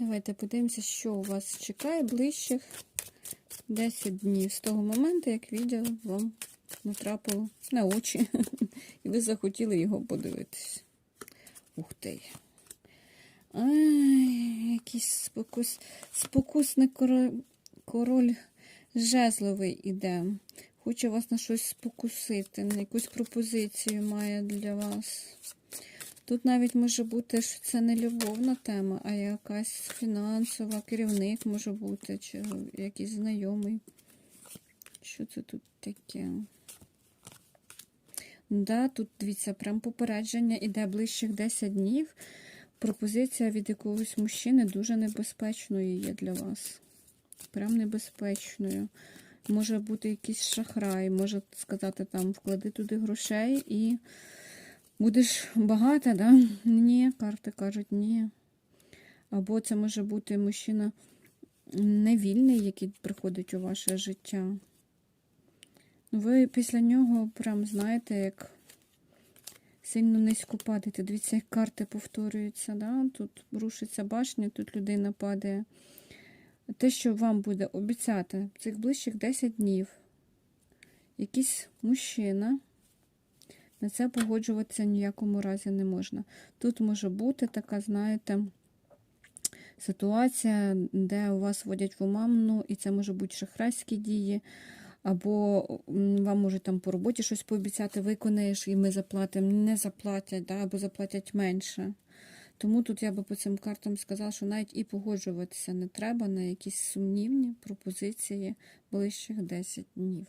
Давайте подивимося, що у вас чекає ближчих 10 днів з того моменту, як відео вам натрапило на очі, і ви захотіли його подивитись. Ух ти. Якийсь спокус, спокусний король, король жезловий іде. Хоче вас на щось спокусити, на якусь пропозицію має для вас. Тут навіть може бути, що це не любовна тема, а якась фінансова, керівник може бути, чи якийсь знайомий. Що це тут таке? Да, тут дивіться, прям попередження іде ближчих 10 днів. Пропозиція від якогось мужчини дуже небезпечною є для вас. Прям небезпечною. Може бути якийсь шахрай, може сказати там, вклади туди грошей і будеш багата, да? Ні, карти кажуть, ні. Або це може бути мужчина невільний, який приходить у ваше життя. Ну, Ви після нього прям знаєте, як сильно низько падаєте. Дивіться, як карти повторюються. Да? Тут рушиться башня, тут людина падає. Те, що вам буде обіцяти цих ближчих 10 днів, якийсь мужчина, на це погоджуватися ніякому разі не можна. Тут може бути така, знаєте, ситуація, де у вас водять в омамну, і це може бути шахрайські дії, або вам можуть там по роботі щось пообіцяти, виконаєш, і ми заплатимо, не заплатять, да, або заплатять менше. Тому тут я би по цим картам сказала, що навіть і погоджуватися не треба на якісь сумнівні пропозиції ближчих 10 днів.